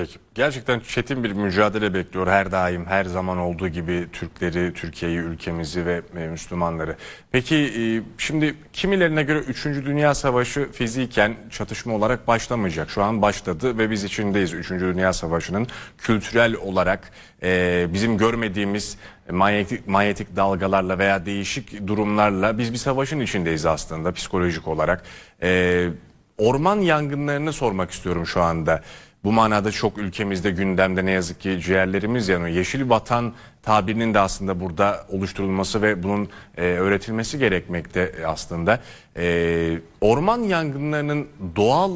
Peki. Gerçekten çetin bir mücadele bekliyor her daim, her zaman olduğu gibi Türkleri, Türkiye'yi, ülkemizi ve e, Müslümanları. Peki e, şimdi kimilerine göre 3. Dünya Savaşı fiziken çatışma olarak başlamayacak. Şu an başladı ve biz içindeyiz 3. Dünya Savaşı'nın. Kültürel olarak e, bizim görmediğimiz manyetik, manyetik dalgalarla veya değişik durumlarla biz bir savaşın içindeyiz aslında psikolojik olarak. Orman yangınlarını sormak istiyorum şu anda. Bu manada çok ülkemizde gündemde ne yazık ki ciğerlerimiz yanıyor. Yeşil vatan tabirinin de aslında burada oluşturulması ve bunun e, öğretilmesi gerekmekte aslında. E, orman yangınlarının doğal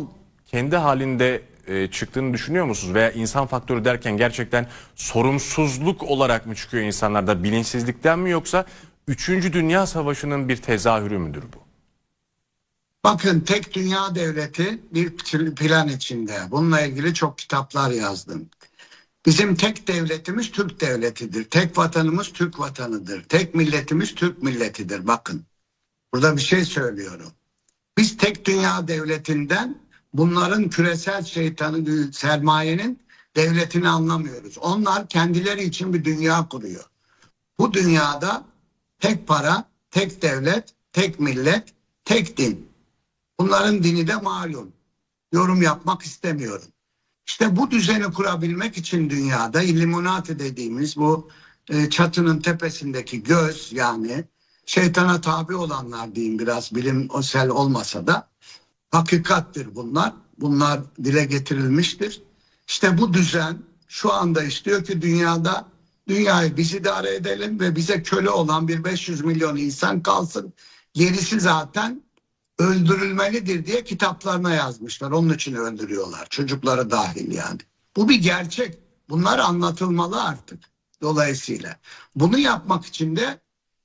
kendi halinde e, çıktığını düşünüyor musunuz? Veya insan faktörü derken gerçekten sorumsuzluk olarak mı çıkıyor insanlarda bilinçsizlikten mi yoksa 3. Dünya Savaşı'nın bir tezahürü müdür bu? Bakın tek dünya devleti bir plan içinde. Bununla ilgili çok kitaplar yazdım. Bizim tek devletimiz Türk devletidir. Tek vatanımız Türk vatanıdır. Tek milletimiz Türk milletidir. Bakın burada bir şey söylüyorum. Biz tek dünya devletinden bunların küresel şeytanı sermayenin devletini anlamıyoruz. Onlar kendileri için bir dünya kuruyor. Bu dünyada tek para, tek devlet, tek millet, tek din. Bunların dini de malum. Yorum yapmak istemiyorum. İşte bu düzeni kurabilmek için dünyada Illuminati dediğimiz bu e, çatının tepesindeki göz yani şeytana tabi olanlar diyeyim biraz bilimsel olmasa da hakikattir bunlar. Bunlar dile getirilmiştir. İşte bu düzen şu anda istiyor ki dünyada dünyayı biz idare edelim ve bize köle olan bir 500 milyon insan kalsın. Gerisi zaten öldürülmelidir diye kitaplarına yazmışlar. Onun için öldürüyorlar. Çocukları dahil yani. Bu bir gerçek. Bunlar anlatılmalı artık. Dolayısıyla bunu yapmak için de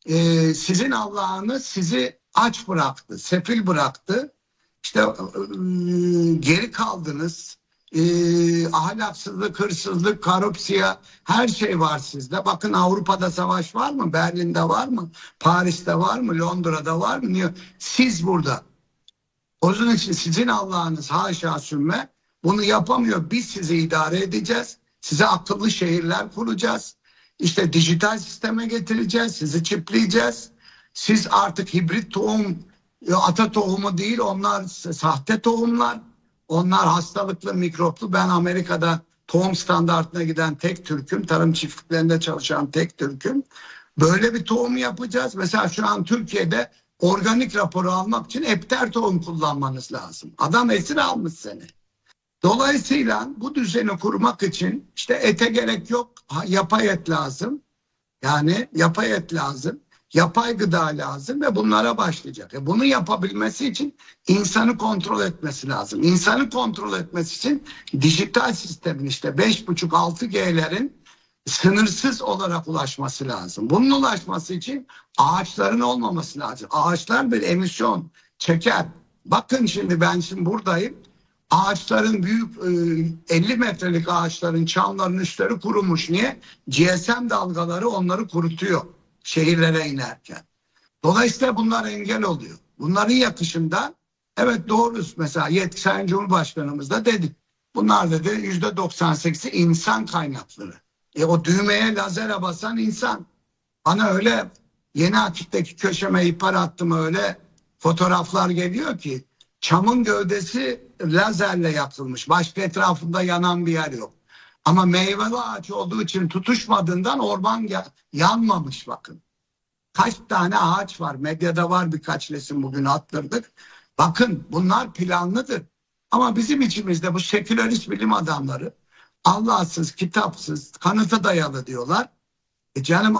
e, sizin Allah'ınız sizi aç bıraktı, sefil bıraktı. İşte e, geri kaldınız. E, ahlaksızlık, hırsızlık, korupsiya her şey var sizde. Bakın Avrupa'da savaş var mı? Berlin'de var mı? Paris'te var mı? Londra'da var mı? Siz burada. Onun için sizin Allah'ınız haşa sümme bunu yapamıyor. Biz sizi idare edeceğiz. Size akıllı şehirler kuracağız. İşte dijital sisteme getireceğiz. Sizi çipleyeceğiz. Siz artık hibrit tohum, ata tohumu değil onlar sahte tohumlar. Onlar hastalıklı, mikroplu. Ben Amerika'da tohum standartına giden tek Türk'üm. Tarım çiftliklerinde çalışan tek Türk'üm. Böyle bir tohum yapacağız. Mesela şu an Türkiye'de organik raporu almak için epter tohum kullanmanız lazım. Adam esir almış seni. Dolayısıyla bu düzeni kurmak için işte ete gerek yok. Yapay et lazım. Yani yapay et lazım. Yapay gıda lazım ve bunlara başlayacak. E bunu yapabilmesi için insanı kontrol etmesi lazım. İnsanı kontrol etmesi için dijital sistemin işte 5.5-6G'lerin sınırsız olarak ulaşması lazım. Bunun ulaşması için ağaçların olmaması lazım. Ağaçlar bir emisyon çeker. Bakın şimdi ben şimdi buradayım. Ağaçların büyük 50 metrelik ağaçların çamların üstleri kurumuş. Niye? GSM dalgaları onları kurutuyor şehirlere inerken. Dolayısıyla bunlar engel oluyor. Bunların yakışında evet doğru mesela yetki Sayın Cumhurbaşkanımız da dedi. Bunlar dedi yüzde 98'i insan kaynakları. E o düğmeye lazere basan insan. Bana öyle yeni akitteki köşeme ihbar attım öyle fotoğraflar geliyor ki çamın gövdesi lazerle yapılmış. Başka etrafında yanan bir yer yok. Ama meyveli ağaç olduğu için tutuşmadığından orman ya yanmamış bakın. Kaç tane ağaç var? Medyada var birkaç resim bugün attırdık. Bakın bunlar planlıdır. Ama bizim içimizde bu sekülerist bilim adamları Allahsız, kitapsız, kanıta dayalı diyorlar. E canım